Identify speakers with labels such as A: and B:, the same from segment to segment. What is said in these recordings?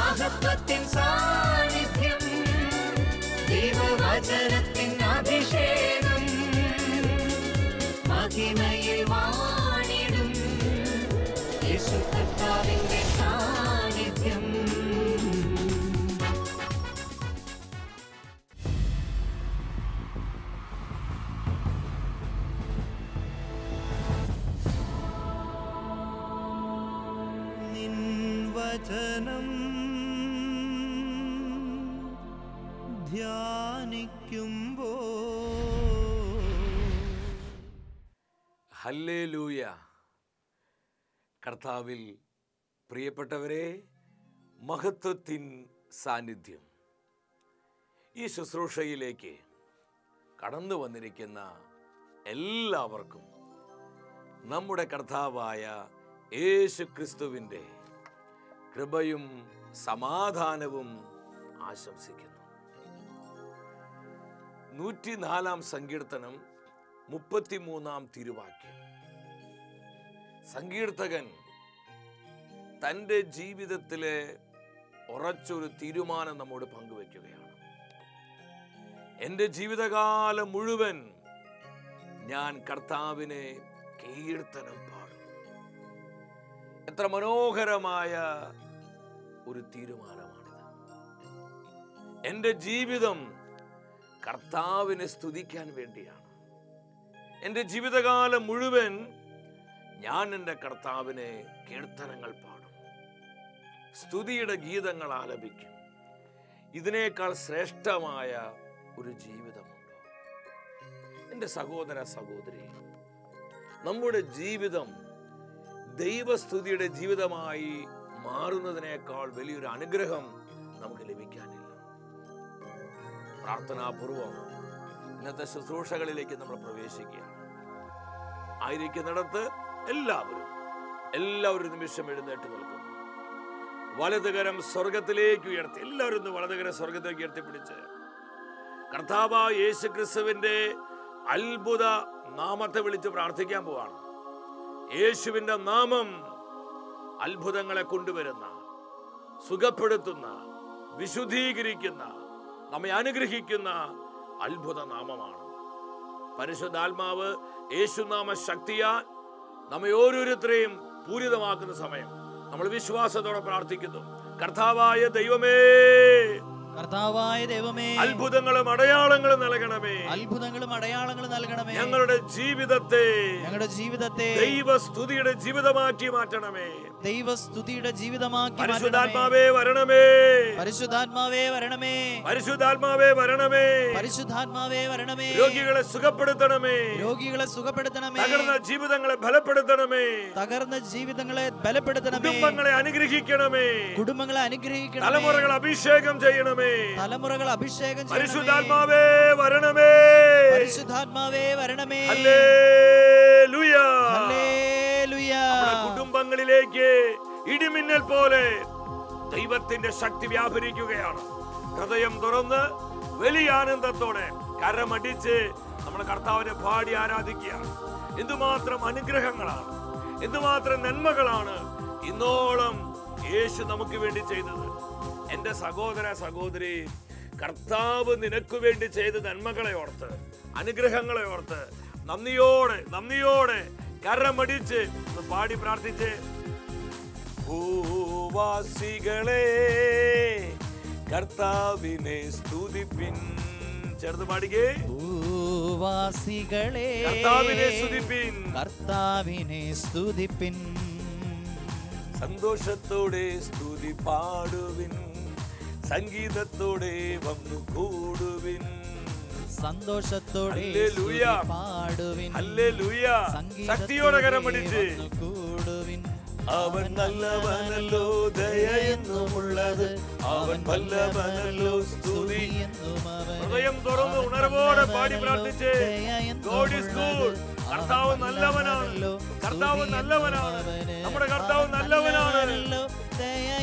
A: മഹത്വത്തിൻ സാന്നിധ്യം
B: ഹല്ലേലൂയ. കർത്താവിൽ പ്രിയപ്പെട്ടവരെ മഹത്വത്തിൻ സാന്നിധ്യം. ഈ ശുശ്രൂഷയിലേക്ക് കടന്നു വന്നിരിക്കുന്ന എല്ലാവർക്കും നമ്മുടെ കർത്താവായ യേശു ക്രിസ്തുവിന്റെ കൃപയും സമാധാനവും ആശംസിക്കുന്നു. നൂറ്റിനാലാം സങ്കീർത്തനം മുപ്പത്തിമൂന്നാം തിരുവാക്യം. സങ്കീർത്തകൻ തന്റെ ജീവിതത്തിലെ ഉറച്ചൊരു തീരുമാനം നമ്മോട് പങ്കുവെക്കുകയാണ്. എന്റെ ജീവിതകാലം മുഴുവൻ ഞാൻ കർത്താവിനെ കീർത്തനം പാടും. എത്ര മനോഹരമായ ഒരു തീരുമാനമാണിത്. എന്റെ ജീവിതം കർത്താവിനെ സ്തുതിക്കാൻ വേണ്ടിയാണ്. എന്റെ ജീവിതകാലം മുഴുവൻ ഞാൻ എന്റെ കർത്താവിനെ കീർത്തനങ്ങൾ പാടും. സ്തുതിയുടെ ഗീതങ്ങൾ ആലപിക്കും. ഇതിനേക്കാൾ ശ്രേഷ്ഠമായ ഒരു ജീവിതമുണ്ടോ. എന്റെ സഹോദര സഹോദരി നമ്മുടെ ജീവിതം ദൈവസ്തുതിയുടെ ജീവിതമായി മാറുന്നതിനേക്കാൾ വലിയൊരു അനുഗ്രഹം നമുക്ക് ലഭിക്കാനില്ല. പ്രാർത്ഥനാപൂർവം ഇന്നത്തെ ശുശ്രൂഷകളിലേക്ക് നമ്മൾ പ്രവേശിക്കുകയാണ് ആയിരിക്കുന്നിടത്ത് എല്ലാവരും എല്ലാവരും നിമിഷം എഴുന്നേറ്റ് നിൽക്കും. വലതുകരം സ്വർഗത്തിലേക്ക് ഉയർത്തി എല്ലാവരും വലതുകരം സ്വർഗത്തിലേക്ക് ഉയർത്തിപ്പിടിച്ച്. കർത്താവ യേശു ക്രിസ്തുവിന്റെ അത്ഭുത നാമത്തെ വിളിച്ച് പ്രാർത്ഥിക്കാൻ പോവാണ്. യേശുവിന്റെ നാമം അത്ഭുതങ്ങളെ കൊണ്ടുവരുന്ന സുഖപ്പെടുത്തുന്ന വിശുദ്ധീകരിക്കുന്ന നമ്മെ അനുഗ്രഹിക്കുന്ന അത്ഭുത നാമമാണ് പരിശുദ്ധാത്മാവ് യേശുനാമ ശക്തിയാൽ നമ്മെ ഓരോരുത്തരെയും പൂരിതമാക്കുന്ന സമയം. നമ്മൾ വിശ്വാസത്തോടെ പ്രാർത്ഥിക്കുന്നു. കർത്താവായ ദൈവമേ
C: കർത്താവായ ദൈവമേ
B: അത്ഭുതങ്ങളും അടയാളങ്ങളും നൽകണമേ.
C: അത്ഭുതങ്ങളും അടയാളങ്ങളും നൽകണമേ.
B: ഞങ്ങളുടെ ജീവിതത്തെ
C: ഞങ്ങളുടെ ജീവിതത്തെ
B: ദൈവസ്തുതിയുടെ ജീവിതമാക്കി മാറ്റണമേ.
C: ദൈവസ്തുതിയുടെ ജീവിതമാക്കി.
B: പരിശുദ്ധാത്മാവേ വരണമേ.
C: പരിശുദ്ധാത്മാവേ വരണമേ.
B: പരിശുദ്ധാത്മാവേ വരണമേ.
C: പരിശുദ്ധാത്മാവേ വരണമേ.
B: രോഗികളെ സുഖപ്പെടുത്തണമേ.
C: രോഗികളെ സുഖപ്പെടുത്തണമേ.
B: തകർന്ന ജീവിതങ്ങളെ ബലപ്പെടുത്തണമേ.
C: തകർന്ന ജീവിതങ്ങളെ ബലപ്പെടുത്തണമേ.
B: കുടുംബങ്ങളെ അനുഗ്രഹിക്കണമേ.
C: കുടുംബങ്ങളെ അനുഗ്രഹിക്കണം
B: തലമുറകൾ അഭിഷേകം ചെയ്യണമേ.
C: തലമുറകൾ അഭിഷേകം.
B: പരിശുദ്ധാത്മാവേ വരണമേ.
C: പരിശുദ്ധാത്മാവേ വരണമേ.
B: കുടുംബങ്ങളിലേക്ക് ഇടിമിന്നൽ പോലെ ദൈവത്തിന്റെ ശക്തി വ്യാപരിക്കുകയാണ്. ഹൃദയം തുറന്ന് വലിയ ആനന്ദത്തോടെ കരമടിച്ച് നമ്മൾ കർത്താവിനെ പാടി ആരാധിക്കുകയാണ്. എന്തുമാത്രം അനുഗ്രഹങ്ങളാണ്. എന്തുമാത്രം നന്മകളാണ്. ഇന്നോളം യേശു നമുക്ക് വേണ്ടി ചെയ്തത്. എന്റെ സഹോദര സഹോദരി കർത്താവ് നിനക്ക് വേണ്ടി ചെയ്ത നന്മകളെ ഓർത്ത് അനുഗ്രഹങ്ങളെ ഓർത്ത് നന്ദിയോടെ നന്ദിയോടെ കരമടിച്ച് പാടി പ്രാർത്ഥിച്ച്. ഭൂവാസികളെ കർത്താവിനെ സ്തുതിപ്പിൻ. ചേർന്ന് പാടിക്കേ.
C: ഭൂവാസികളെ
B: കർത്താവിനെ സ്തുതിപ്പിൻ.
C: കർത്താവിനെ സ്തുതിപ്പിൻ.
B: സന്തോഷത്തോടെ സ്തുതി പാടുവിൻ. സംഗീതത്തോടെ വന്നു കൂടുവിൻ.
C: സന്തോഷത്തോടെ പാടുവിൻ.
B: ശക്തിയോടെ കരം പിടിച്ച്
C: വന്നു കൂടുവിൻ.
B: അവൻ നല്ലവനല്ലോ ദയ എന്നുമുള്ളത് അവൻ വല്ലവനല്ലോ സ്തുതി. ഹൃദയം തുറന്ന് ഉണർവോടെ പാടി പ്രാർത്ഥിച്ച്. God good. കർത്താവ് നല്ലവനാണല്ലോ കർത്താവ് നല്ലവനാണ്. നമ്മുടെ കർത്താവ് നല്ലവനാണ്.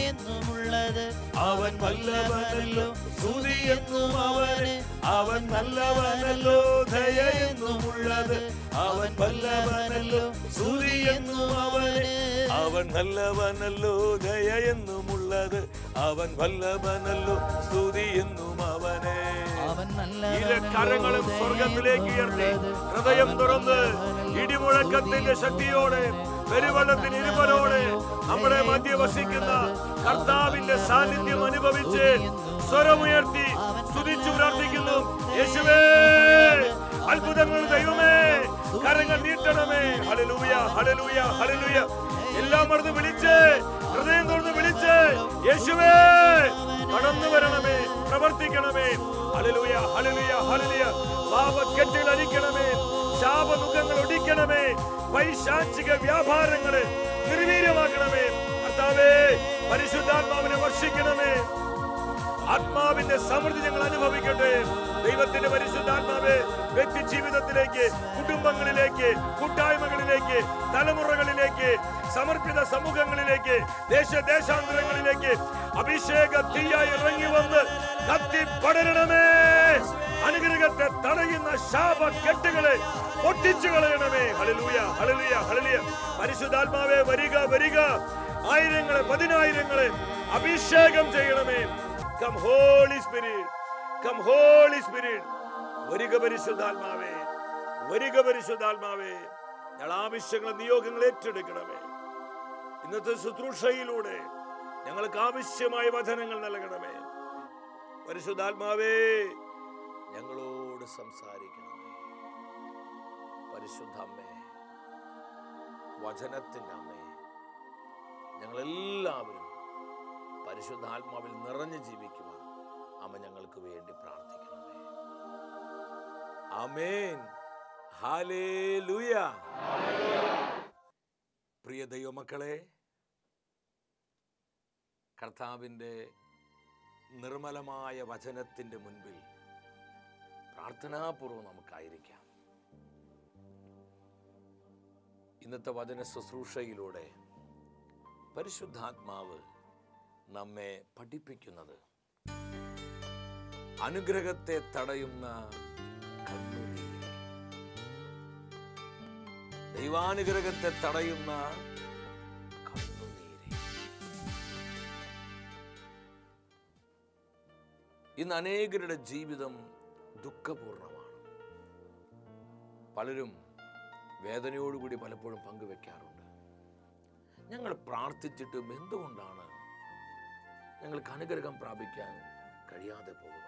C: എന്നുമുള്ളത്
B: അവൻ വല്ലവനല്ലോ സ്തുതി എന്നും അവന്. അവൻ നല്ലവനല്ലോ ദയ എന്നുമുള്ളത്. അവൻ വല്ലവനല്ലോ സ്തുതി എന്നും അവന്. അവൻ നല്ലവനല്ലോ ദയ എന്നും ഉള്ളത് അവൻ വല്ലവനല്ലോ സ്തുതി എന്നും അവനെ. കരങ്ങളും സ്വർഗത്തിലേക്ക് ഉയർത്തി. ഹൃദയം തുറന്ന് ഇടിമുഴക്കത്തിന്റെ ശക്തിയോടെ പെരുവെള്ളത്തിന് ഇരുവരോടെ നമ്മുടെ മധ്യ വസിക്കുന്ന കർത്താവിന്റെ സാന്നിധ്യം അനുഭവിച്ച് സ്വരമുയർത്തി സ്തുതിച്ചു പ്രാർത്ഥിക്കുന്നു. യേശുവേ അത്ഭുതങ്ങൾ ദൈവമേ കരങ്ങൾ നീട്ടണമേ. ഹലലൂയ ഹലലൂയ ഹലലൂയ എല്ലാം മറന്ന് വിളിച്ച് ഹൃദയം തുറന്ന് വിളിച്ച് യേശുവേ കടന്നു വരണമേ പ്രവർത്തിക്കണമേ. ഹലലൂയ ഹലലൂയ ഹലലൂയ പാപക്കെട്ടിൽ അരിക്കണമേ ശാപമുഖങ്ങൾ ഒടിക്കണമേ വൈശാചിക വ്യാപാരങ്ങളെ നിർവീര്യമാക്കണമേ. കർത്താവേ പരിശുദ്ധാത്മാവിനെ വർഷിക്കണമേ. ആത്മാവിന്റെ സമൃദ്ധി ഞങ്ങൾ അനുഭവിക്കട്ടെ. ദൈവത്തിന്റെ പരിശുദ്ധാത്മാവെ വ്യക്തി ജീവിതത്തിലേക്ക് കുടുംബങ്ങളിലേക്ക് കൂട്ടായ്മകളിലേക്ക് തലമുറകളിലേക്ക് സമർപ്പിത സമൂഹങ്ങളിലേക്ക് ദേശദേശാന്തരങ്ങളിലേക്ക് അഭിഷേക തീയായി ഇറങ്ങി വന്ന് കത്തി പടരണമേ. അനുഗ്രഹത്തെ തടയുന്ന ശാപ കെട്ടുകളെ പൊട്ടിച്ചു കളയണമേ. ഹലലൂയ ഹലലൂയ ഹലലിയ പരിശുദ്ധാത്മാവെ വരിക വരിക. ആയിരങ്ങളെ പതിനായിരങ്ങളെ അഭിഷേകം ചെയ്യണമേ. Come holy spirit come holy spirit വരിക പരിശുദ്ധാത്മാവേ. വരിക പരിശുദ്ധാത്മാവേ. ഞങ്ങൾ ആവശ്യങ്ങൾ നിയോഗങ്ങൾ ഏറ്റെടുക്കണമേ. ഇന്നത്തെ ശുശ്രൂഷയിലൂടെ ഞങ്ങൾക്ക് ആവശ്യമായ വചനങ്ങൾ നൽകണമേ. പരിശുദ്ധാത്മാവേ ഞങ്ങളോട് സംസാരിക്കണമേ. പരിശുദ്ധ അമ്മേ വചനത്തിന്റെ അമ്മേ ഞങ്ങളെല്ലാവരും പരിശുദ്ധാത്മാവിൽ നിറഞ്ഞു ജീവിക്കുവാൻ അമ്മ ഞങ്ങൾക്ക് വേണ്ടി പ്രാർത്ഥിക്കണമേ. ഹാലേലൂയ പ്രിയ ദൈവമക്കളെ കർത്താവിന്റെ നിർമ്മലമായ വചനത്തിന്റെ മുൻപിൽ പ്രാർത്ഥനാപൂർവം നമുക്കായിരിക്കാം. ഇന്നത്തെ വചന ശുശ്രൂഷയിലൂടെ പരിശുദ്ധാത്മാവ് നമ്മെ പഠിപ്പിക്കുന്നത്. അനുഗ്രഹത്തെ തടയുന്ന ദൈവാനുഗ്രഹത്തെ തടയുന്ന ഇന്ന് അനേകരുടെ ജീവിതം ദുഃഖപൂർണമാണ്. പലരും വേദനയോടുകൂടി പലപ്പോഴും പങ്കുവെക്കാറുണ്ട്. ഞങ്ങൾ പ്രാർത്ഥിച്ചിട്ടും എന്തുകൊണ്ടാണ് ഞങ്ങൾക്ക് അനുഗ്രഹം പ്രാപിക്കാൻ കഴിയാതെ പോകുന്നത്.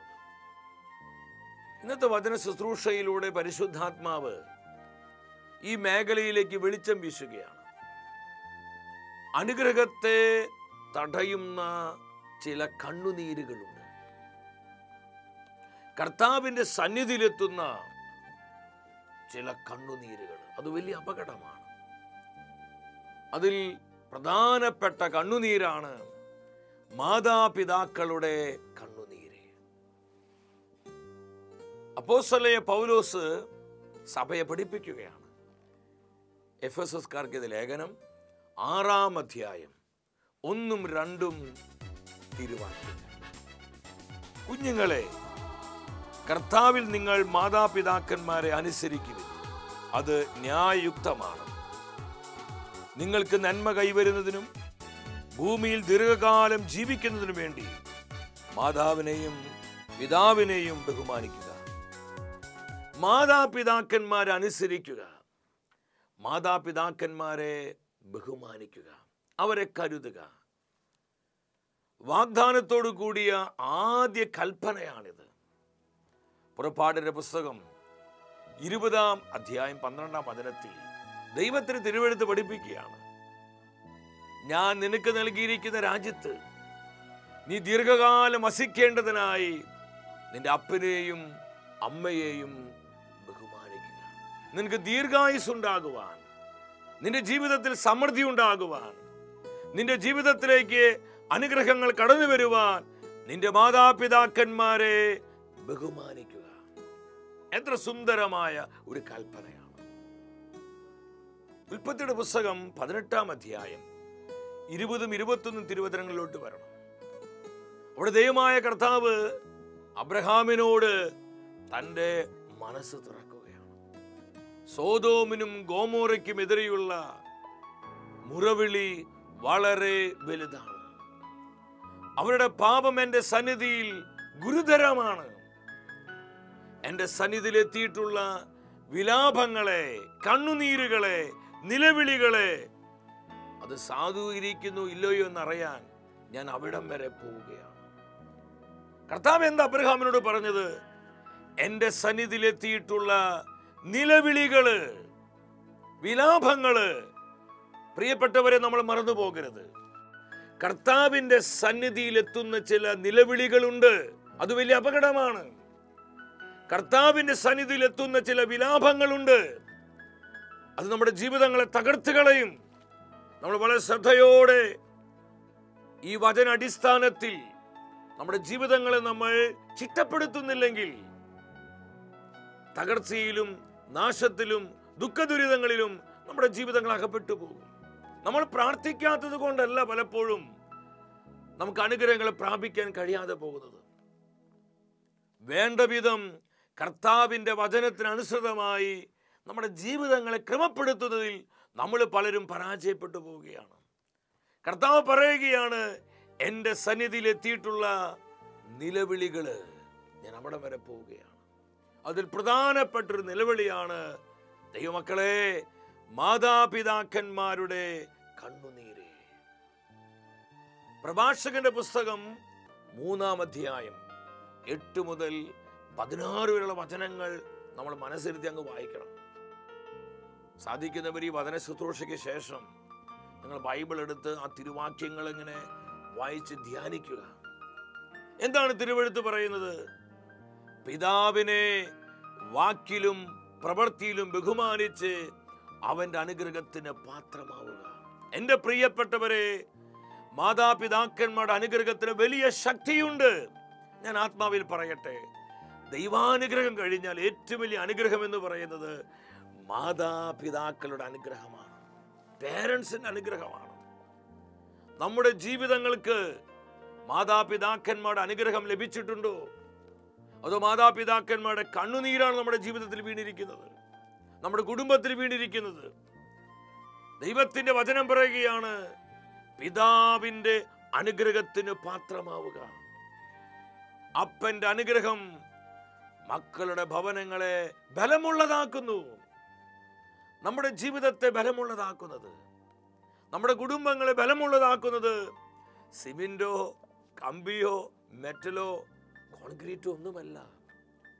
B: ഇന്നത്തെ വചന ശുശ്രൂഷയിലൂടെ പരിശുദ്ധാത്മാവ് ഈ മേഖലയിലേക്ക് വെളിച്ചം വീശുകയാണ്. അനുഗ്രഹത്തെ തടയുന്ന ചില കണ്ണുനീരുകളുണ്ട്. കർത്താവിന്റെ സന്നിധിയിലെത്തുന്ന ചില കണ്ണുനീരുകൾ. അത് വലിയ അപകടമാണ്. അതിൽ പ്രധാനപ്പെട്ട കണ്ണുനീരാണ് മാതാപിതാക്കളുടെ കണ്ണുനീര്. അപ്പോസ്തലയ പൗലോസ് സഭയെ പഠിപ്പിക്കുകയാണ്. എഫ് എസ് എസ്കാർക്ക് ലേഖനം ആറാം അധ്യായം ഒന്നും രണ്ടും തീരുമാനിക്കുന്നു കുഞ്ഞുങ്ങളെ കർത്താവിൽ നിങ്ങൾ മാതാപിതാക്കന്മാരെ അനുസരിക്കുക അത് ന്യായയുക്തമാണ്. നിങ്ങൾക്ക് നന്മ കൈവരുന്നതിനും ഭൂമിയിൽ ദീർഘകാലം ജീവിക്കുന്നതിനു വേണ്ടി മാതാവിനെയും പിതാവിനെയും ബഹുമാനിക്കുക. മാതാപിതാക്കന്മാരെ അനുസരിക്കുക മാതാപിതാക്കന്മാരെ ബഹുമാനിക്കുക. അവരെ കരുതുക. വാഗ്ദാനത്തോടു കൂടിയ ആദ്യ കൽപ്പനയാണിത്. പുറപ്പാടിന്റെ പുസ്തകം ഇരുപതാം അധ്യായം പന്ത്രണ്ടാം വചനത്തിൽ ദൈവത്തിന് തിരുവെടുത്ത് പഠിപ്പിക്കുകയാണ്. ഞാൻ നിനക്ക് നൽകിയിരിക്കുന്ന രാജ്യത്ത് നീ ദീർഘകാലം വസിക്കേണ്ടതിനായി നിന്റെ അപ്പനെയും അമ്മയെയും ബഹുമാനിക്കുക. നിനക്ക് ദീർഘായുസ് ഉണ്ടാകുവാൻ നിന്റെ ജീവിതത്തിൽ സമൃദ്ധി ഉണ്ടാകുവാൻ നിന്റെ ജീവിതത്തിലേക്ക് അനുഗ്രഹങ്ങൾ കടന്നു വരുവാൻ നിന്റെ മാതാപിതാക്കന്മാരെ ബഹുമാനിക്കുക. എത്ര സുന്ദരമായ ഒരു കൽപ്പനയാണ്. ഉൽപ്പത്തിയുടെ പുസ്തകം പതിനെട്ടാം അധ്യായം. ഇരുപതും ഇരുപത്തൊന്നും തിരുവചനങ്ങളിലോട്ട് വരണം. അവിടെ ദൈവമായ കർത്താവ് അബ്രഹാമിനോട് തന്റെ മനസ്സ് തുറക്കുകയാണ്. സോതോമിനും ഗോമോറയ്ക്കും എതിരെയുള്ള മുറവിളി വളരെ വലുതാണ്. അവരുടെ പാപം എന്റെ സന്നിധിയിൽ ഗുരുതരമാണ്. എന്റെ സന്നിധിയിലെത്തിയിട്ടുള്ള വിലാപങ്ങളെ കണ്ണുനീരുകളെ നിലവിളികളെ അത് സാധൂകരിക്കുന്നു ഇല്ലയോ എന്നറിയാൻ ഞാൻ അവിടം വരെ പോവുകയാണ്. കർത്താവ് എന്താ അബ്രഹാമിനോട് പറഞ്ഞത്? എന്റെ സന്നിധിയിലെത്തിയിട്ടുള്ള നിലവിളികൾ വിലാപങ്ങൾ പ്രിയപ്പെട്ടവരെ നമ്മൾ മറന്നു പോകരുത്. കർത്താവിന്റെ സന്നിധിയിലെത്തുന്ന ചില നിലവിളികളുണ്ട്. അത് വലിയ അപകടമാണ്. കർത്താവിന്റെ സന്നിധിയിലെത്തുന്ന ചില വിലാപങ്ങളുണ്ട്. അത് നമ്മുടെ ജീവിതങ്ങളെ തകർത്ത് കളയും. നമ്മൾ വളരെ ശ്രദ്ധയോടെ ഈ വചന അടിസ്ഥാനത്തിൽ നമ്മുടെ ജീവിതങ്ങളെ നമ്മൾ ചിട്ടപ്പെടുത്തുന്നില്ലെങ്കിൽ തകർച്ചയിലും നാശത്തിലും ദുഃഖദുരിതങ്ങളിലും നമ്മുടെ ജീവിതങ്ങൾ അകപ്പെട്ടു പോകും. നമ്മൾ പ്രാർത്ഥിക്കാത്തത് കൊണ്ടല്ല പലപ്പോഴും നമുക്ക് അനുഗ്രഹങ്ങളെ പ്രാപിക്കാൻ കഴിയാതെ പോകുന്നത്. വേണ്ട വിധം കർത്താവിന്റെ വചനത്തിനനുസൃതമായി നമ്മുടെ ജീവിതങ്ങളെ ക്രമപ്പെടുത്തുന്നതിൽ നമ്മൾ പലരും പരാജയപ്പെട്ടു പോവുകയാണ്. കർത്താവ് പറയുകയാണ് എന്റെ സന്നിധിയിൽ എത്തിയിട്ടുള്ള നിലവിളികൾ ഞാൻ അവിടെ വരെ പോവുകയാണ്. അതിൽ പ്രധാനപ്പെട്ടൊരു നിലവിളിയാണ് ദൈവമക്കളെ മാതാപിതാക്കന്മാരുടെ കണ്ണുനീര്. പ്രഭാഷകന്റെ പുസ്തകം മൂന്നാം അധ്യായം എട്ട് മുതൽ പതിനാറ് വരെയുള്ള വചനങ്ങൾ നമ്മൾ മനസ്സിരുത്തി അങ്ങ് വായിക്കണം. സാധിക്കുന്നവർ ഈ വചന ശുശ്രൂഷയ്ക്ക് ശേഷം നിങ്ങൾ ബൈബിൾ എടുത്ത് ആ തിരുവാക്യങ്ങൾ ഇങ്ങനെ വായിച്ച് ധ്യാനിക്കുക. എന്താണ് തിരുവെഴുത്ത് പറയുന്നത്? പിതാവിനെ വാക്കിലും പ്രവൃത്തിയിലും ബഹുമാനിച്ച് അവന്റെ അനുഗ്രഹത്തിന് പാത്രമാവുക. എന്റെ പ്രിയപ്പെട്ടവരെ മാതാപിതാക്കന്മാരുടെ അനുഗ്രഹത്തിന് വലിയ ശക്തിയുണ്ട്. ഞാൻ ആത്മാവിൽ പറയട്ടെ ദൈവാനുഗ്രഹം കഴിഞ്ഞാൽ ഏറ്റവും വലിയ അനുഗ്രഹം എന്ന് പറയുന്നത് മാതാപിതാക്കളുടെ അനുഗ്രഹമാണ്. പേരൻസിന്റെ അനുഗ്രഹമാണ്. നമ്മുടെ ജീവിതങ്ങൾക്ക് മാതാപിതാക്കന്മാരുടെ അനുഗ്രഹം ലഭിച്ചിട്ടുണ്ടോ? അതോ മാതാപിതാക്കന്മാരുടെ കണ്ണുനീരാണ് നമ്മുടെ ജീവിതത്തിൽ വീണിരിക്കുന്നത്? നമ്മുടെ കുടുംബത്തിൽ വീണിരിക്കുന്നത്? ദൈവത്തിന്റെ വചനം പറയുകയാണ് പിതാവിന്റെ അനുഗ്രഹത്തിന് പാത്രമാവുക. അപ്പന്റെ അനുഗ്രഹം മക്കളുടെ ഭവനങ്ങളെ ബലമുള്ളതാക്കുന്നു. നമ്മുടെ ജീവിതത്തെ ബലമുള്ളതാക്കുന്നത് നമ്മുടെ കുടുംബങ്ങളെ ബലമുള്ളതാക്കുന്നത് സിമെന്റോ കമ്പിയോ മെറ്റലോ കോൺക്രീറ്റോ ഒന്നുമല്ല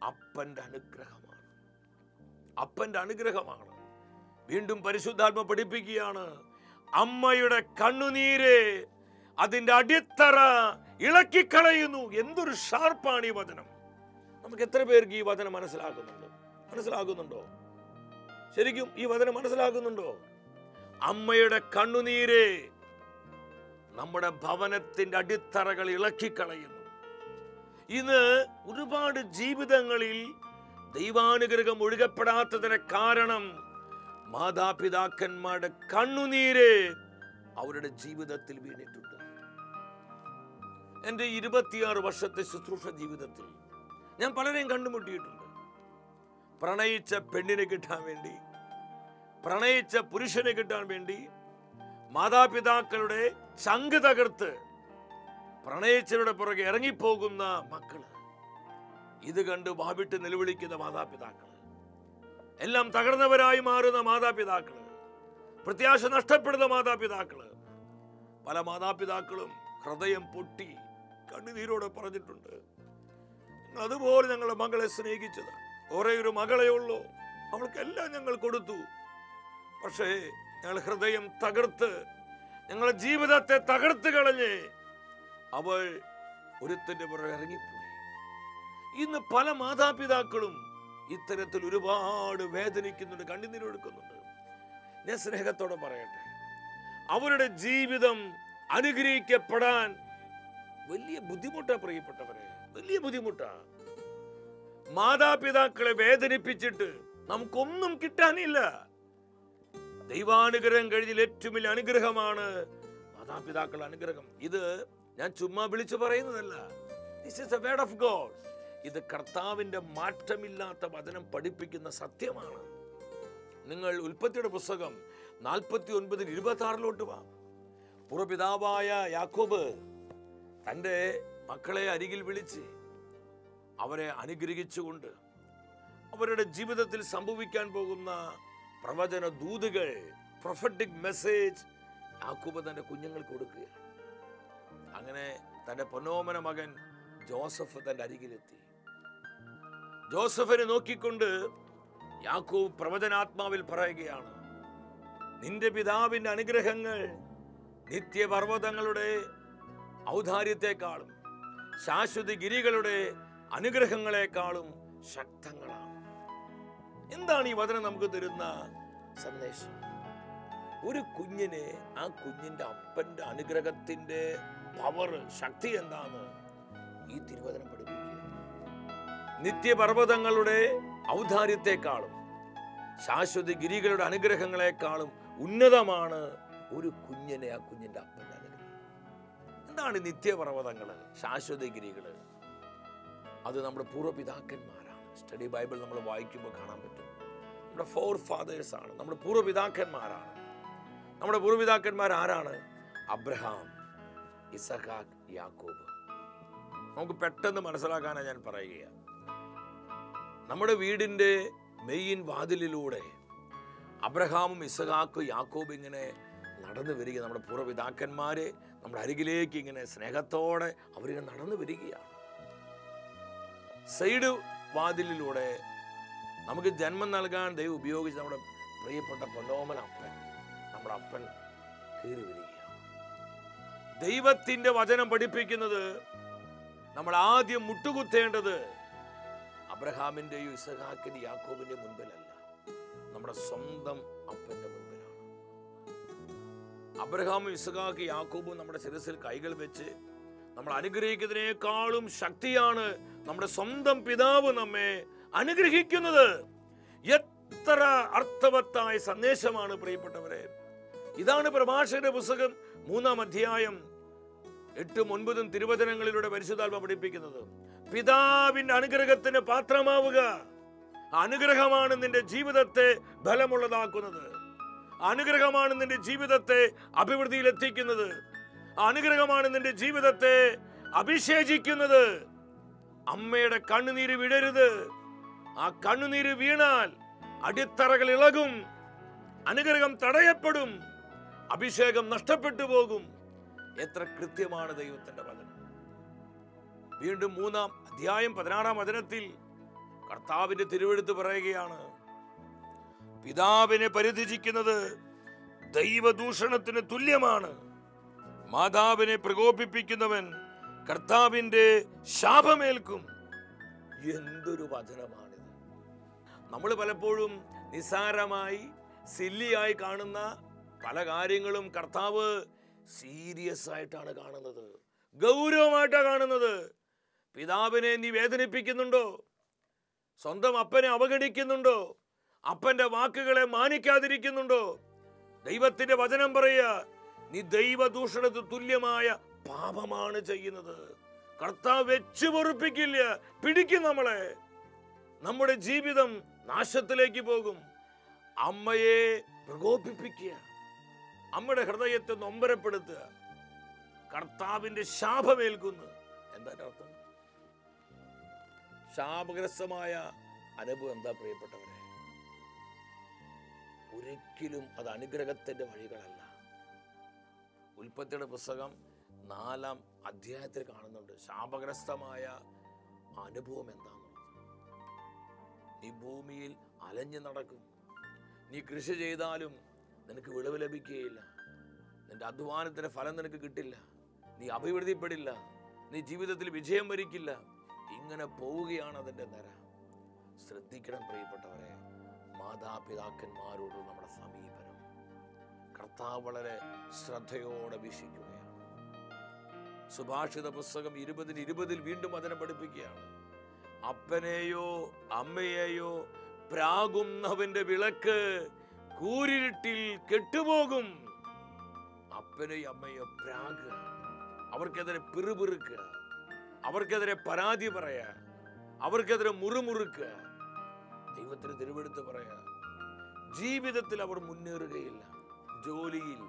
B: അപ്പന്റെ അനുഗ്രഹമാണ്. അപ്പന്റെ അനുഗ്രഹമാണ്. വീണ്ടും പരിശുദ്ധാത്മ പഠിപ്പിക്കുകയാണ് അമ്മയുടെ കണ്ണുനീര് അതിന്റെ അടിത്തറ ഇളക്കിക്കളയുന്നു. എന്തൊരു ഷാർപ്പാണ് ഈ വചനം. നമുക്ക് എത്ര പേർക്ക് ഈ വചനം മനസ്സിലാക്കുന്നുണ്ട് മനസ്സിലാകുന്നുണ്ടോ? ശരിക്കും ഈ വചനം മനസ്സിലാക്കുന്നുണ്ടോ അമ്മയുടെ കണ്ണുനീര് നമ്മുടെ ഭവനത്തിന്റെ അടിത്തറകൾ ഇളക്കിക്കളയുന്നു. ഇന്ന് ഒരുപാട് ജീവിതങ്ങളിൽ ദൈവാനുഗ്രഹം ഒഴുകപ്പെടാത്തതിന് കാരണം മാതാപിതാക്കന്മാരുടെ കണ്ണുനീര് അവരുടെ ജീവിതത്തിൽ വീണിട്ടുണ്ട്. എന്റെ ഇരുപത്തിയാറ് വർഷത്തെ ശുശ്രൂഷ ജീവിതത്തിൽ ഞാൻ പലരെയും കണ്ടുമുട്ടിയിട്ടുണ്ട്. പ്രണയിച്ച പെണ്ണിനെ കിട്ടാൻ വേണ്ടി പ്രണയിച്ച പുരുഷനെ കിട്ടാൻ വേണ്ടി മാതാപിതാക്കളുടെ ചങ്ക് തകർത്ത് പ്രണയിച്ചവരുടെ പുറകെ ഇറങ്ങിപ്പോകുന്ന മക്കൾ ഇത് കണ്ട് വാവിട്ട് നിലവിളിക്കുന്ന മാതാപിതാക്കൾ എല്ലാം തകർന്നവരായി മാറുന്ന മാതാപിതാക്കൾ പ്രത്യാശ നഷ്ടപ്പെടുന്ന മാതാപിതാക്കൾ പല മാതാപിതാക്കളും ഹൃദയം പൊട്ടി കണ്ണുനീരോടെ പറഞ്ഞിട്ടുണ്ട്. അതുപോലെ ഞങ്ങളുടെ മകളെ സ്നേഹിച്ചത് ഒരേ ഒരു മകളേ ഉള്ളൂ. അവൾക്കെല്ലാം ഞങ്ങൾ കൊടുത്തു. പക്ഷേ ഞങ്ങൾ ഹൃദയം തകർത്ത് ഞങ്ങളുടെ ജീവിതത്തെ തകർത്ത് കളഞ്ഞ് അവൾ ഒരുത്തന്റെ പുറകെ ഇറങ്ങിപ്പോയി. ഇന്ന് പല മാതാപിതാക്കളും ഇത്തരത്തിൽ ഒരുപാട് വേദനിക്കുന്നുണ്ട് കണ്ണുനീരൊടുക്കുന്നുണ്ട് ഞാൻ സ്നേഹത്തോടെ പറയട്ടെ അവരുടെ ജീവിതം അനുഗ്രഹിക്കപ്പെടാൻ വലിയ ബുദ്ധിമുട്ടാണ് പ്രിയപ്പെട്ടവരെ വലിയ ബുദ്ധിമുട്ടാ. മാതാപിതാക്കളെ വേദനിപ്പിച്ചിട്ട് നമുക്കൊന്നും കിട്ടാനില്ല. ദൈവാനുഗ്രഹം കഴിഞ്ഞ ഏറ്റവും വലിയ അനുഗ്രഹമാണ് മാതാപിതാക്കളുടെ അനുഗ്രഹം. ഇത് ഞാൻ ചുമ്മാ വിളിച്ചു പറയുന്നതല്ല. This is a word of God ഇത് കർത്താവിന്റെ മാറ്റമില്ലാത്ത വചനം പഠിപ്പിക്കുന്ന സത്യമാണ്. നിങ്ങൾ ഉൽപ്പത്തിയുടെ പുസ്തകം നാൽപ്പത്തി ഒൻപതിൽ ഇരുപത്തി ആറിലോട്ട് വാ. പുറപിതാവായ യാക്കോബ് തന്റെ മക്കളെ അരികിൽ വിളിച്ച് അവരെ അനുഗ്രഹിച്ചുകൊണ്ട് അവരുടെ ജീവിതത്തിൽ സംഭവിക്കാൻ പോകുന്ന പ്രവചന ദൂതുകൾ പ്രൊഫറ്റിക് മെസ്സേജ് യാക്കൂബ് തന്റെ കുഞ്ഞുങ്ങൾക്ക് കൊടുക്കുകയാണ്. അങ്ങനെ തന്റെ പൊന്നോമന മകൻ ജോസഫ് തന്റെ അരികിലെത്തി. ജോസഫിനെ നോക്കിക്കൊണ്ട് യാക്കൂബ് പ്രവചനാത്മാവിൽ പറയുകയാണ് നിന്റെ പിതാവിന്റെ അനുഗ്രഹങ്ങൾ നിത്യപർവതങ്ങളുടെ ഔദാര്യത്തെക്കാളും ശാശ്വത ഗിരികളുടെ അനുഗ്രഹങ്ങളെക്കാളും ശക്തങ്ങളാണ്. എന്താണ് ഈ വചനം നമുക്ക് തരുന്ന സന്ദേശം? ഒരു കുഞ്ഞിനെ ആ കുഞ്ഞിന്റെ അപ്പന്റെ അനുഗ്രഹത്തിന്റെ പവർ ശക്തി എന്താണ് ഈ തിരുവചനം പഠിപ്പിക്കുക നിത്യപർവതങ്ങളുടെ ഔദാര്യത്തെക്കാളും ശാശ്വത ഗിരികളുടെ അനുഗ്രഹങ്ങളെക്കാളും ഉന്നതമാണ് ഒരു കുഞ്ഞിനെ ആ കുഞ്ഞിന്റെ അപ്പന്റെ അനുഗ്രഹം. എന്താണ് നിത്യപർവതങ്ങൾ ശാശ്വത ഗിരികൾ? അത് നമ്മുടെ പൂർവപിതാക്കന്മാരാണ്. സ്റ്റഡി ബൈബിൾ നമ്മൾ വായിക്കുമ്പോൾ കാണാൻ പറ്റും. നമ്മുടെ ഫോർ ഫാദേഴ്സ് ആണ്. നമ്മുടെ പൂർവപിതാക്കന്മാരാണ്. നമ്മുടെ പൂർവപിതാക്കന്മാർ ആരാണ്? അബ്രഹാം ഇസഹാക്ക് യാക്കോബ്. നമുക്ക് പെട്ടെന്ന് മനസ്സിലാക്കാനാണ് ഞാൻ പറയുക. നമ്മുടെ വീടിന്റെ മെയിൻ വാതിലിലൂടെ അബ്രഹാമും ഇസഹാക്കും യാക്കോബ് ഇങ്ങനെ നടന്നു വരിക. നമ്മുടെ പൂർവപിതാക്കന്മാരെ നമ്മുടെ അരികിലേക്ക് ഇങ്ങനെ സ്നേഹത്തോടെ അവരിങ്ങനെ നടന്നു വരികയാണ്. സൈഡ് വാതിലിലൂടെ നമുക്ക് ജന്മം നൽകാൻ ദൈവം ഉപയോഗിച്ച് നമ്മുടെ പ്രിയപ്പെട്ട പൊന്നോമൻ അപ്പൻ നമ്മുടെ അപ്പൻ കയറി വരികയാണ്. ദൈവത്തിന്റെ വചനം പഠിപ്പിക്കുന്നത് നമ്മൾ ആദ്യം മുട്ടുകുത്തേണ്ടത് അബ്രഹാമിന്റെയും ഇസഹാക്കിന്റെ യാക്കോബിന്റെ മുൻപിലല്ല നമ്മുടെ സ്വന്തം അപ്പന്റെ മുൻപിലാണ്. അബ്രഹാമും ഇസഹാക്ക് യാക്കോബും നമ്മുടെ ശിരസിൽ കൈകൾ വെച്ച് നമ്മൾ അനുഗ്രഹിക്കുന്നതിനേക്കാളും ശക്തിയാണ് നമ്മുടെ സ്വന്തം പിതാവ് നമ്മെ അനുഗ്രഹിക്കുന്നത്. എത്ര അർത്ഥവത്തായ സന്ദേശമാണ് പ്രിയപ്പെട്ടവരെ. ഇതാണ് പ്രഭാഷകന്റെ പുസ്തകം മൂന്നാം അധ്യായം എട്ടും ഒൻപതും തിരുവചനങ്ങളിലൂടെ പരിശുദ്ധാത്മ പഠിപ്പിക്കുന്നത്. പിതാവിന്റെ അനുഗ്രഹത്തിന് പാത്രമാവുക. അനുഗ്രഹമാണ് നിന്റെ ജീവിതത്തെ ബലമുള്ളതാക്കുന്നത്. അനുഗ്രഹമാണ് നിന്റെ ജീവിതത്തെ അഭിവൃദ്ധിയിൽ എത്തിക്കുന്നത് അനുഗ്രഹമാണ് നിന്റെ ജീവിതത്തെ അഭിഷേചിക്കുന്നത്. അമ്മയുടെ കണ്ണുനീര് വിടരുത്. ആ കണ്ണുനീര് വീണാൽ അടിത്തറകൾ ഇളകും അനുഗ്രഹം തടയപ്പെടും അഭിഷേകം നഷ്ടപ്പെട്ടു പോകും. എത്ര കൃത്യമാണ് ദൈവത്തിന്റെ വചനം. വീണ്ടും മൂന്നാം അധ്യായം പതിനാറാം വചനത്തിൽ കർത്താവിന്റെ തിരുവെടുത്ത് പറയുകയാണ് പിതാവിനെ പരിധിജിക്കുന്നത് ദൈവദൂഷണത്തിന് തുല്യമാണ്. മാതാവിനെ പ്രകോപിപ്പിക്കുന്നവൻ കർത്താവിന്റെ ശാപമേൽക്കും. എന്തൊരു വചനമാണിത്. നമ്മൾ പലപ്പോഴും നിസാരമായി സില്ലിയായി കാണുന്ന പല കാര്യങ്ങളും കർത്താവ് സീരിയസ് ആയിട്ടാണ് കാണുന്നത്. ഗൗരവമായിട്ടാണ് കാണുന്നത്. പിതാവിനെ നീ വേദനിപ്പിക്കുന്നുണ്ടോ? സ്വന്തം അപ്പനെ അവഗണിക്കുന്നുണ്ടോ? അപ്പന്റെ വാക്കുകളെ മാനിക്കാതിരിക്കുന്നുണ്ടോ? ദൈവത്തിന്റെ വചനം പറയുക നീ ദൈവദൂഷണത്തിന് തുല്യമായ പാപമാണ് ചെയ്യുന്നത്. കർത്താവ് വെച്ചു പൊറുപ്പിക്കില്ല. പിടിക്കും നമ്മളെ. നമ്മുടെ ജീവിതം നാശത്തിലേക്ക് പോകും. അമ്മയെ പ്രകോപിപ്പിക്കുക. അമ്മയുടെ ഹൃദയത്തെ നൊമ്പരപ്പെടുത്തുക. കർത്താവിന്റെ ശാപമേൽക്കുന്നു. എന്താ അർത്ഥം? ശാപഗ്രസ്തമായ അനുഭവം എന്താ പ്രിയപ്പെട്ടവരെ? ഒരിക്കലും അത് അനുഗ്രഹത്തിന്റെ വഴികളല്ല. ഉൽപ്പത്തിയുടെ പുസ്തകം നാലാം അധ്യായത്തിൽ കാണുന്നുണ്ട്. ശാപഗ്രസ്തമായ അനുഭവം എന്താണെന്നുള്ളത് നീ ഭൂമിയിൽ അലഞ്ഞു നടക്കും. നീ കൃഷി ചെയ്താലും നിനക്ക് വിളവ് ലഭിക്കുകയില്ല. നിന്റെ അധ്വാനത്തിന്റെ ഫലം നിനക്ക് കിട്ടില്ല. നീ അഭിവൃദ്ധിപ്പെടില്ല. നീ ജീവിതത്തിൽ വിജയം വരിക്കില്ല. ഇങ്ങനെ പോവുകയാണ് അതിന്റെ നിര. ശ്രദ്ധിക്കണം പ്രിയപ്പെട്ടവരെ മാതാപിതാക്കന്മാരോട് നമ്മുടെ സമീപനം. കർത്താവ് വളരെ ശ്രദ്ധയോടെ വീക്ഷിക്കുകയാണ്. സുഭാഷിത പുസ്തകം ഇരുപതിന് ഇരുപതിൽ വീണ്ടും അതിനെ പഠിപ്പിക്കുകയാണ്. അപ്പനെയോ അമ്മയെയോ പ്രാകുന്നവന്റെ വിളക്ക് കൂരിരുട്ടിൽ കെട്ടുപോകും. അപ്പനെയോ അമ്മയോ പ്രാഗ് അവർക്കെതിരെ പിറുപിറുക്കുക അവർക്കെതിരെ പരാതി പറയാ അവർക്കെതിരെ മുറുമുറുക്കുക ദൈവത്തിന് തിരുവെടുത്ത് പറയാ. ജീവിതത്തിൽ അവർ മുന്നേറുകയില്ല. ജോലിയിൽ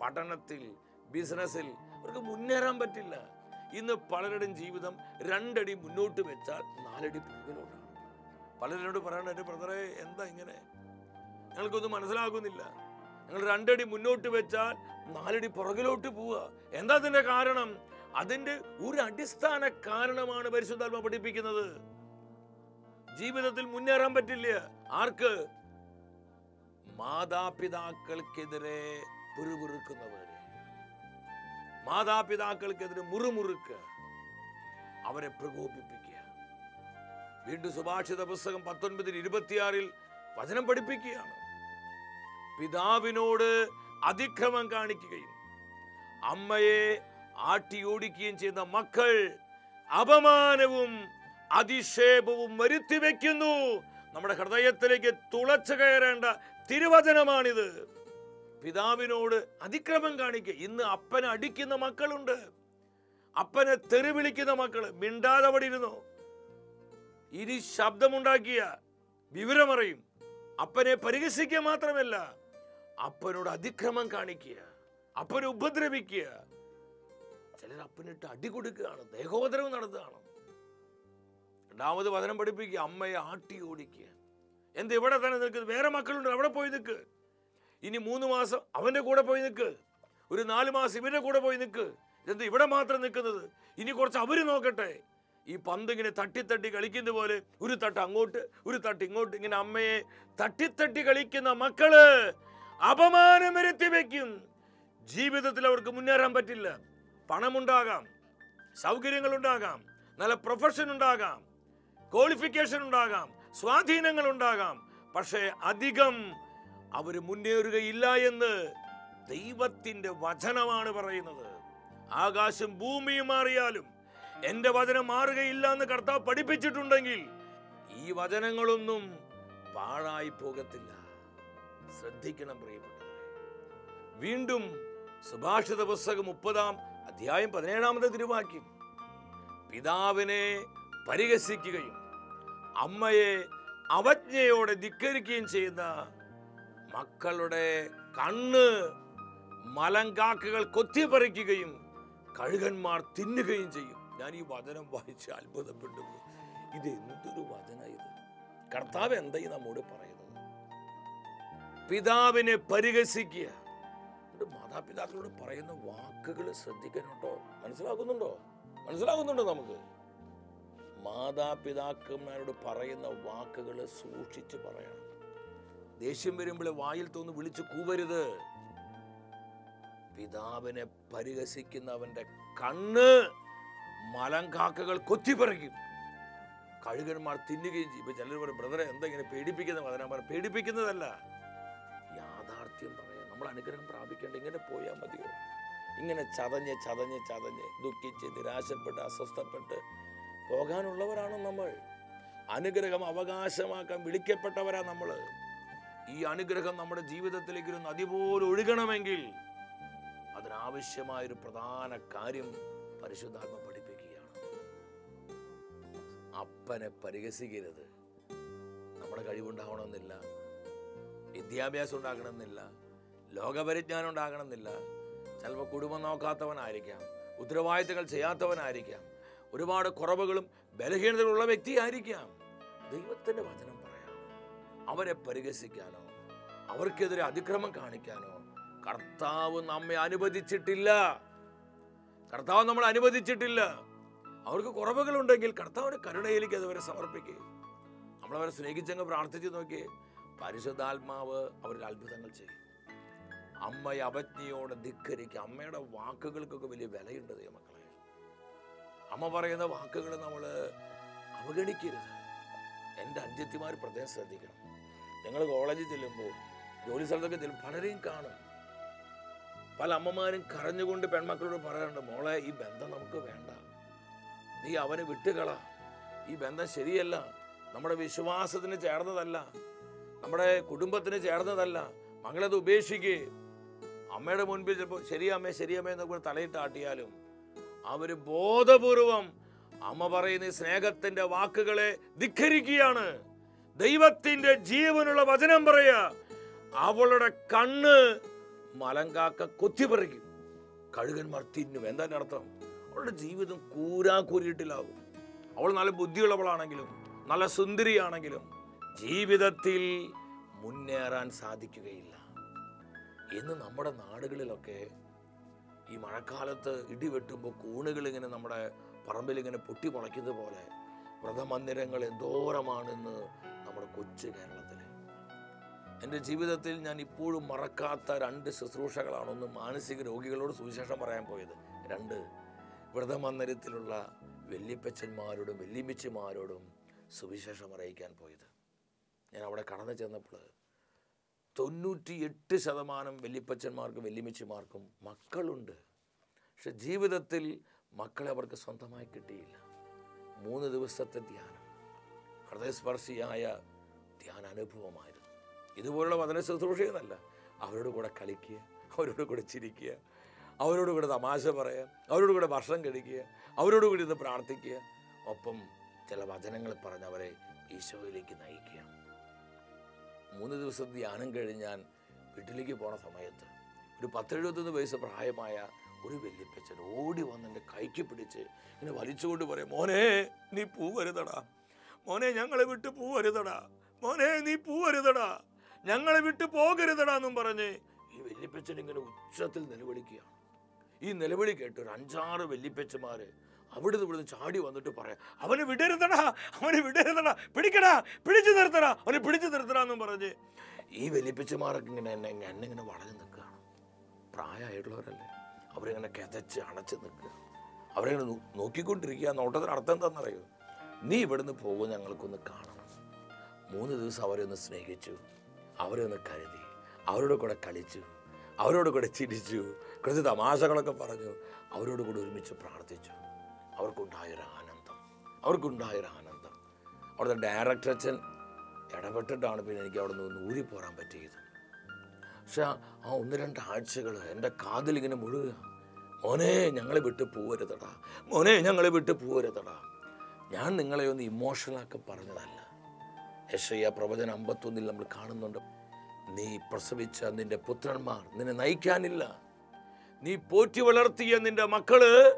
B: പഠനത്തിൽ ബിസിനസ്സിൽ അവർക്ക് മുന്നേറാൻ പറ്റില്ല. ഇന്ന് പലരുടെയും ജീവിതം രണ്ടടി മുന്നോട്ട് വെച്ചാൽ നാലടി പിന്നിലോട്ടാണ്. പലരോട് പറയണ എന്റെ ബ്രദറെ എന്താ ഇങ്ങനെ? ഞങ്ങൾക്കൊന്നും മനസ്സിലാകുന്നില്ല. ഞങ്ങൾ രണ്ടടി മുന്നോട്ട് വെച്ചാൽ നാലടി പുറകിലോട്ട് പോവുക. എന്താ അതിന്റെ കാരണം? അതിന്റെ ഒരു അടിസ്ഥാന കാരണമാണ് പരിശുദ്ധാത്മ പഠിപ്പിക്കുന്നത്. ജീവിതത്തിൽ മുന്നേറാൻ പറ്റില്ല. ആർക്ക്? മാതാപിതാക്കൾക്കെതിരെ പിറുപിറുക്കുന്നവര്. മാതാപിതാക്കൾക്കെതിരെ മുറുമുറുക്ക് അവരെ പ്രകോപിപ്പിക്കുക. വീണ്ടും സുഭാഷിത പുസ്തകം പത്തൊൻപതിൽ ഇരുപത്തിയാറിൽ വചനം പഠിപ്പിക്കുകയാണ്. പിതാവിനോട് അതിക്രമം കാണിക്കുകയും അമ്മയെ ആട്ടിയോടിക്കുകയും ചെയ്യുന്ന മക്കൾ അപമാനവും അതിക്ഷേപവും വരുത്തി വയ്ക്കുന്നു നമ്മുടെ ഹൃദയത്തിലേക്ക് തുളച്ചു കയറേണ്ട തിരുവചനമാണിത്. പിതാവിനോട് അതിക്രമം കാണിക്കുക ഇന്ന് അപ്പനെ അടിക്കുന്ന മക്കളുണ്ട്. അപ്പനെ തെറി വിളിക്കുന്ന മക്കൾ മിണ്ടാതെ അവിടെ ഇരുന്നു? ഇനി ശബ്ദമുണ്ടാക്കിയ വിവരമറിയും. അപ്പനെ പരിഹസിക്കുക മാത്രമല്ല അപ്പനോട് അതിക്രമം കാണിക്കുക അപ്പനെ ഉപദ്രവിക്കുക. ചിലർ അപ്പനിട്ട് അടി കൊടുക്കുകയാണ് ദേഹോദരവ് നടത്തുകയാണ്. രണ്ടാമത് വചനം പഠിപ്പിക്കുക അമ്മയെ ആട്ടി ഓടിക്കുക. എന്ത് ഇവിടെ തന്നെ നിൽക്കുന്നത് വേറെ മക്കളുണ്ട് അവിടെ പോയി നിൽക്ക്. ഇനി മൂന്ന് മാസം അവന്റെ കൂടെ പോയി നിൽക്ക് ഒരു നാല് മാസം ഇവന്റെ കൂടെ പോയി നിൽക്ക് എന്ത് ഇവിടെ മാത്രം നിൽക്കുന്നത്? ഇനി കുറച്ച് അവർ നോക്കട്ടെ. ഈ പന്ത് ഇങ്ങനെ തട്ടിത്തട്ടി കളിക്കുന്ന പോലെ ഒരു തട്ട് അങ്ങോട്ട് ഒരു തട്ട് ഇങ്ങോട്ട് ഇങ്ങനെ അമ്മയെ തട്ടിത്തട്ടി കളിക്കുന്ന മക്കൾ അപമാനം വരുത്തി വയ്ക്കും ജീവിതത്തിൽ അവർക്ക് മുന്നേറാൻ പറ്റില്ല. പണമുണ്ടാകാം. സൗകര്യങ്ങൾ ഉണ്ടാകാം നല്ല പ്രൊഫഷൻ ഉണ്ടാകാം. ക്വാളിഫിക്കേഷൻ ഉണ്ടാകാം. സ്വാധീനങ്ങൾ ഉണ്ടാകാം. പക്ഷേ അധികം അവർ മുന്നേറുകയില്ല എന്ന് ദൈവത്തിന്റെ വചനമാണ് പറയുന്നത്. ആകാശം ഭൂമിയും മാറിയാലും എന്റെ വചനം മാറുകയില്ല എന്ന് കർത്താവ് പഠിപ്പിച്ചിട്ടുണ്ടെങ്കിൽ ഈ വചനങ്ങളൊന്നും പാഴായി പോകത്തില്ല. ശ്രദ്ധിക്കണം പ്രിയപ്പെട്ടവരെ. വീണ്ടും സുഭാഷിത പുസ്തകം മുപ്പതാം അധ്യായം പതിനേഴാമത്തെ തിരുവാക്യം. പിതാവിനെ പരിഹസിക്കുകയും അമ്മയെ അവജ്ഞയോടെ ധിക്കരിക്കുകയും ചെയ്യുന്ന മക്കളുടെ കണ്ണ് മലങ്കാക്കകൾ കൊത്തിപ്പറിക്കുകയും കഴുകന്മാർ തിന്നുകയും ചെയ്യും. ഞാൻ ഈ വചനം വായിച്ച് അത്ഭുതപ്പെട്ടു. ഇത് എന്തൊരു വചന ഇത്? കർത്താവ് എന്താ ഈ നമ്മോട് പറയുന്നത്? പിതാവിനെ പരിഹസിക്കുക. മാതാപിതാക്കളോട് പറയുന്ന വാക്കുകൾ ശ്രദ്ധിക്കണോട്ടോ മനസ്സിലാക്കുന്നുണ്ടോ? മനസ്സിലാകുന്നുണ്ടോ നമുക്ക്? മാതാപിതാക്കന്മാരോട് പറയുന്ന വാക്കുകൾ സൂക്ഷിച്ച് പറയണം. ദേഷ്യം വരുമ്പോൾ വായിൽ തോന്നു വിളിച്ചു കൂവരുത്. പിതാവിനെ പരിഹസിക്കുന്നവന്റെ കണ്ണ് മലങ്കാക്കകൾ കൊത്തിപ്പറിക്കും കഴുകന്മാർ തിന്നുകയും ചെയ്യും. ഇപ്പൊ ചിലർ പറയും ബ്രദറെ എന്താ ഇങ്ങനെ പേടിപ്പിക്കുന്ന വചനമാർ പേടിപ്പിക്കുന്നതല്ല. യാഥാർത്ഥ്യം പറയാം. നമ്മൾ അനുഗ്രഹം പ്രാപിക്കേണ്ട ഇങ്ങനെ പോയാൽ മതിയോ? ഇങ്ങനെ ചതഞ്ഞ് ചതഞ്ഞ് ചതഞ്ഞ് ദുഃഖിച്ച് നിരാശപ്പെട്ട് അസ്വസ്ഥപ്പെട്ട് പോകാനുള്ളവരാണ് നമ്മൾ. അനുഗ്രഹം അവകാശമാക്കാൻ വിളിക്കപ്പെട്ടവരാണ് നമ്മൾ ഈ അനുഗ്രഹം നമ്മുടെ ജീവിതത്തിലേക്ക് ഒരു നദി പോലെ ഒഴുകണമെങ്കിൽ അതിനാവശ്യമായൊരു പ്രധാന കാര്യം പരിശുദ്ധാത്മ പഠിപ്പിക്കുകയാണ്. അപ്പനെ പരിഹസിക്കരുത്. നമ്മുടെ കഴിവുണ്ടാവണമെന്നില്ല. വിദ്യാഭ്യാസം ഉണ്ടാകണമെന്നില്ല. ലോകപരിജ്ഞാനം ഉണ്ടാകണമെന്നില്ല. ചിലപ്പോൾ കുടുംബം നോക്കാത്തവനായിരിക്കാം. ഉത്തരവാദിത്തങ്ങൾ ചെയ്യാത്തവനായിരിക്കാം. ഒരുപാട് കുറവുകളും ബലഹീനതകളുള്ള വ്യക്തിയായിരിക്കാം. ദൈവത്തിന്റെ വചനം അവരെ പരിഹസിക്കാനോ അവർക്കെതിരെ അതിക്രമം കാണിക്കാനോ കർത്താവ് നമ്മെ അനുവദിച്ചിട്ടില്ല. കർത്താവ് നമ്മൾ അനുവദിച്ചിട്ടില്ല. അവർക്ക് കുറവുകളുണ്ടെങ്കിൽ കർത്താവിന്റെ കരുണയിലേക്ക് അതവരെ സമർപ്പിക്കുക നമ്മളവരെ സ്നേഹിച്ചങ്ങ് പ്രാർത്ഥിച്ചു നോക്കി പരിശുദ്ധാത്മാവ് അവരിൽ അത്ഭുതങ്ങൾ ചെയ്യും. അമ്മയെ അവജ്ഞയോടെ ധിക്കരിക്കുക. അമ്മയുടെ വാക്കുകൾക്കൊക്കെ വലിയ വിലയുണ്ട് ദൈവമക്കളെ. അമ്മ പറയുന്ന വാക്കുകൾ നമ്മൾ അവഗണിക്കരുത്. എന്റെ അഞ്ചത്തിമാർ പ്രത്യേകം ശ്രദ്ധിക്കണം. ഞങ്ങൾ കോളേജിൽ ചെല്ലുമ്പോൾ ജോലി സ്ഥലത്തൊക്കെ ചെല്ലും പലരെയും കാണും. പല അമ്മമാരും കരഞ്ഞുകൊണ്ട് പെൺമക്കളോട് പറയാറുണ്ട് മോളെ ഈ ബന്ധം നമുക്ക് വേണ്ട. നീ അവനെ വിട്ടുകള. ഈ ബന്ധം ശരിയല്ല. നമ്മുടെ വിശ്വാസത്തിന് ചേർന്നതല്ല. നമ്മുടെ കുടുംബത്തിന് ചേർന്നതല്ല. മകളത് ഉപേക്ഷിക്കുക അമ്മയുടെ മുൻപിൽ ചിലപ്പോൾ ശരിയമ്മേ ശരിയമ്മേ എന്നൊക്കെ തലയിട്ട് ആട്ടിയാലും അവർ ബോധപൂർവം അമ്മ പറയുന്ന സ്നേഹത്തിന്റെ വാക്കുകളെ ധിക്കരിക്കുകയാണ് ദൈവത്തിന്റെ ജീവനുള്ള വചനം പറയാ അവളുടെ കണ്ണ് മലങ്കാക്ക കൊത്തിപ്പറിക്കും. കഴുകന്മാർ തിന്നും. എന്താ അർത്ഥം? അവളുടെ ജീവിതം കൂരാക്കൂരിയിട്ടിലാകും അവൾ നല്ല ബുദ്ധിയുള്ളവളാണെങ്കിലും നല്ല സുന്ദരിയാണെങ്കിലും ജീവിതത്തിൽ മുന്നേറാൻ സാധിക്കുകയില്ല. ഇന്ന് നമ്മുടെ നാടുകളിലൊക്കെ ഈ മഴക്കാലത്ത് ഇടിവെട്ടുമ്പോൾ കൂണുകൾ ഇങ്ങനെ നമ്മുടെ പറമ്പിൽ ഇങ്ങനെ പൊട്ടി മുളയ്ക്കുന്നത് പോലെ വ്രതമന്ദിരങ്ങൾ എന്തോരമാണെന്ന് നമ്മുടെ കൊച്ചു കേരളത്തിൽ എന്റെ ജീവിതത്തിൽ ഞാൻ ഇപ്പോഴും മറക്കാത്ത രണ്ട് ശുശ്രൂഷകളാണ് ഒന്ന് മാനസിക രോഗികളോട് സുവിശേഷം പറയാൻ പോയത്. രണ്ട് വ്രതമന്ദിരത്തിലുള്ള വെല്ലിപ്പച്ചന്മാരോടും വല്യമ്മച്ചിമാരോടും സുവിശേഷം അറിയിക്കാൻ പോയത്. ഞാൻ അവിടെ കടന്നു ചെന്നപ്പോൾ തൊണ്ണൂറ്റി എട്ട് ശതമാനം വല്യപ്പച്ചന്മാർക്കും വല്യമ്മച്ചിമാർക്കും മക്കളുണ്ട്. പക്ഷെ ജീവിതത്തിൽ മക്കളെ അവർക്ക് സ്വന്തമായി കിട്ടിയില്ല. മൂന്ന് ദിവസത്തെ ധ്യാനം. ഹൃദയസ്പർശിയായ ധ്യാന അനുഭവമായിരുന്നു ഇതുപോലുള്ള വചന ശുശ്രൂഷയെന്നല്ല. അവരോട് കൂടെ കളിക്കുക അവരോട് കൂടെ ചിരിക്കുക അവരോട് കൂടെ തമാശ പറയുക അവരോട് കൂടെ ഭക്ഷണം കഴിക്കുക അവരോട് കൂടി ഇന്ന് പ്രാർത്ഥിക്കുക. ഒപ്പം ചില വചനങ്ങൾ പറഞ്ഞവരെ ഈശോയിലേക്ക് നയിക്കുക. മൂന്ന് ദിവസം ധ്യാനം കഴിഞ്ഞ് ഞാൻ വീട്ടിലേക്ക് പോണ സമയത്ത് ഒരു പത്തെഴുപത്തൊന്ന് വയസ്സ് പ്രായമായ ഒരു വല്യപ്പച്ചൻ ഓടി വന്ന് എന്റെ കൈക്ക് പിടിച്ച് ഇങ്ങനെ വലിച്ചുകൊണ്ട് പറയും മോനെ നീ പൂവരുതടാ. മോനെ ഞങ്ങളെ വിട്ട് പൂവരുതടാ. മോനെ നീ പൂവരുതടാ. ഞങ്ങളെ വിട്ട് പോകരുതടാ എന്നും പറഞ്ഞ് ഈ വല്യപ്പച്ചൻ ഇങ്ങനെ ഉച്ചത്തിൽ നിലവിളിക്കുകയാണ് ഈ നിലവിളി കേട്ട് ഒരു അഞ്ചാറ് വല്യപ്പച്ചമാര് അവിടുന്ന് ഇവിടുന്ന് ചാടി വന്നിട്ട് പറയാം അവനെ വിടരുതടാ അവനെ വിടരുതടാ. പിടിക്കടാ പിടിച്ചു നിർത്തടാ അവനെ പിടിച്ചു നിർത്തടാ എന്നും പറഞ്ഞ് ഈ വല്യപ്പച്ചമാരൊക്കെ ഇങ്ങനെ എന്നെ എന്നെ ഇങ്ങനെ വളഞ്ഞു നിൽക്കുകയാണ്. പ്രായമായിട്ടുള്ളവരല്ലേ. അവരിങ്ങനെ കിതച്ച് അടച്ച് നിൽക്കുക. അവരിങ്ങനെ നോക്കിക്കൊണ്ടിരിക്കുക നോട്ടത്തിന് അർത്ഥം എന്താണെന്നറിയോ? നീ ഇവിടുന്ന് പോകും ഞങ്ങൾക്കൊന്ന് കാണണം. മൂന്ന് ദിവസം അവരെ ഒന്ന് സ്നേഹിച്ചു. അവരെ ഒന്ന് കരുതി. അവരോട് കൂടെ കളിച്ചു. അവരോട് കൂടെ ചിരിച്ചു. കുറച്ച് തമാശകളൊക്കെ പറഞ്ഞു. അവരോട് കൂടെ ഒരുമിച്ച് പ്രാർത്ഥിച്ചു. അവർക്കുണ്ടായൊരു ആനന്ദം. അവർക്കുണ്ടായൊരു ആനന്ദം. അവിടുത്തെ ഡയറക്ടർ അച്ഛൻ ഇടപെട്ടിട്ടാണ് പിന്നെ എനിക്ക് അവിടെ നിന്ന് ഊരി പോരാൻ പറ്റിയത്. പക്ഷെ ആ- ഒന്ന് രണ്ട് ആഴ്ചകൾ എന്റെ കാതിലിങ്ങനെ മുഴുകുക. മോനെ ഞങ്ങളെ വിട്ട് പോവരുതടാ. മോനെ ഞങ്ങളെ വിട്ട് പോവരുതടാ. ഞാൻ നിങ്ങളെ ഒന്ന് ഇമോഷണലാക്കി പറഞ്ഞതല്ല. യശയ്യ പ്രവചനം അമ്പത്തൊന്നിൽ നമ്മൾ കാണുന്നുണ്ട്. നീ പ്രസവിച്ച നിന്റെ പുത്രന്മാർ നിന്നെ നയിക്കാനില്ല. നീ പോറ്റി വളർത്തിയ നിന്റെ മക്കൾ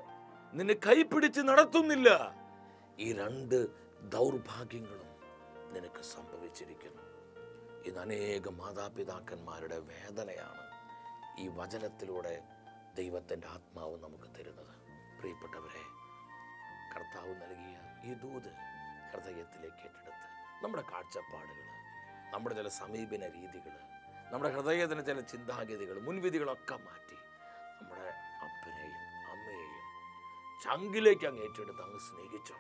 B: നിന്നെ കൈപ്പിടിച്ച് നടത്തുന്നില്ല. ഈ രണ്ട് ദൗർഭാഗ്യങ്ങളും നിനക്ക് സംഭവിച്ചിരിക്കുന്നു. ഇന്ന് അനേക മാതാപിതാക്കന്മാരുടെ വേദനയാണ് ഈ വചനത്തിലൂടെ ദൈവത്തിന്റെ ആത്മാവ് നമുക്ക് തരുന്നത്. പ്രിയപ്പെട്ടവരെ കർത്താവ് നൽകിയ ഈ ദൂത് ഹൃദയത്തിലേക്ക് ഏറ്റെടുത്ത് നമ്മുടെ കാഴ്ചപ്പാടുകൾ നമ്മുടെ ചില സമീപന രീതികൾ നമ്മുടെ ഹൃദയത്തിന് ചില ചിന്താഗതികൾ മുൻവിധികളൊക്കെ മാറ്റി നമ്മുടെ അപ്പനെയും അമ്മയെയും ചങ്കിലേക്ക് അങ്ങ് ഏറ്റെടുത്ത് അങ്ങ് സ്നേഹിച്ചോ.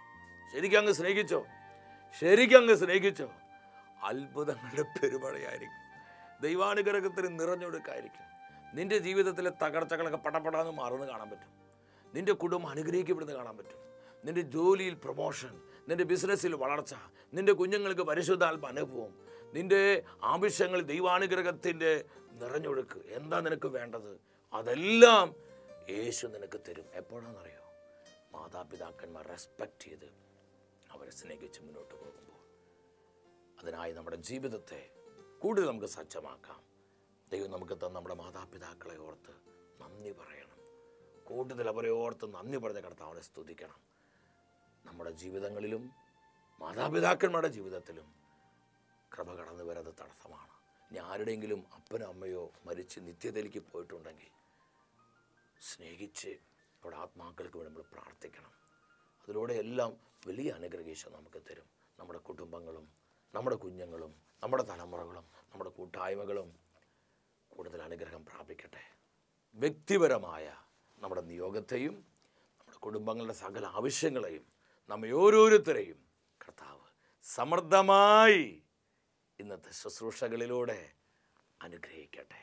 B: ശരിക്കും അങ്ങ് സ്നേഹിച്ചോ. ശരിക്കും അങ്ങ് സ്നേഹിച്ചോ. അത്ഭുതങ്ങളുടെ പെരുമഴയായിരിക്കും. ദൈവാനുഗ്രഹത്തിന് നിറഞ്ഞൊടുക്കായിരിക്കും നിന്റെ ജീവിതത്തിലെ തകർച്ചകളൊക്കെ പടപടാന്ന് മാറുന്നു കാണാൻ പറ്റും. നിന്റെ കുടുംബം അനുഗ്രഹിക്കപ്പെടുന്നത് കാണാൻ പറ്റും. നിന്റെ ജോലിയിൽ പ്രൊമോഷൻ നിന്റെ ബിസിനസ്സിൽ വളർച്ച നിന്റെ കുഞ്ഞുങ്ങൾക്ക് പരിശുദ്ധാത്മ അനുഭവം നിന്റെ ആവശ്യങ്ങൾ ദൈവാനുഗ്രഹത്തിന്റെ നിറഞ്ഞൊഴുക്ക് എന്താ നിനക്ക് വേണ്ടത്? അതെല്ലാം യേശു നിനക്ക് തരും. എപ്പോഴാണെന്നറിയോ? മാതാപിതാക്കന്മാർ റെസ്പെക്റ്റ് ചെയ്ത് അവരെ സ്നേഹിച്ച് മുന്നോട്ട് പോകുമ്പോൾ അതിനായി നമ്മുടെ ജീവിതത്തെ കൂടുതൽ നമുക്ക് സജ്ജമാക്കാം. ദൈവം നമുക്ക് തന്ന നമ്മുടെ മാതാപിതാക്കളെ ഓർത്ത് നന്ദി പറയണം. കൂടുതൽ അവരെ ഓർത്ത് നന്ദി പറഞ്ഞ കർത്താവിനെ സ്തുതിക്കണം. നമ്മുടെ ജീവിതങ്ങളിലും മാതാപിതാക്കന്മാരുടെ ജീവിതത്തിലും കൃപ കടന്നു വരുന്നത് തടസ്സമാണ്. ഇനി ആരുടെയെങ്കിലും അപ്പനോ അമ്മയോ മരിച്ച് നിത്യതയിലേക്ക് പോയിട്ടുണ്ടെങ്കിൽ സ്നേഹിച്ച് അവിടെ ആത്മാക്കൾക്ക് വേണ്ടി നമ്മൾ പ്രാർത്ഥിക്കണം. അതിലൂടെ എല്ലാം വലിയ അനുഗ്രഹീശം നമുക്ക് തരും. നമ്മുടെ കുടുംബങ്ങളും നമ്മുടെ കുഞ്ഞുങ്ങളും നമ്മുടെ തലമുറകളും നമ്മുടെ കൂട്ടായ്മകളും കൂടുതൽ അനുഗ്രഹം പ്രാപിക്കട്ടെ. വ്യക്തിപരമായ നമ്മുടെ നിയോഗത്തെയും നമ്മുടെ കുടുംബങ്ങളുടെ സകല ആവശ്യങ്ങളെയും നമ്മെ ഓരോരുത്തരെയും കർത്താവ് സമൃദ്ധമായി ഇന്നത്തെ ശുശ്രൂഷകളിലൂടെ അനുഗ്രഹിക്കട്ടെ.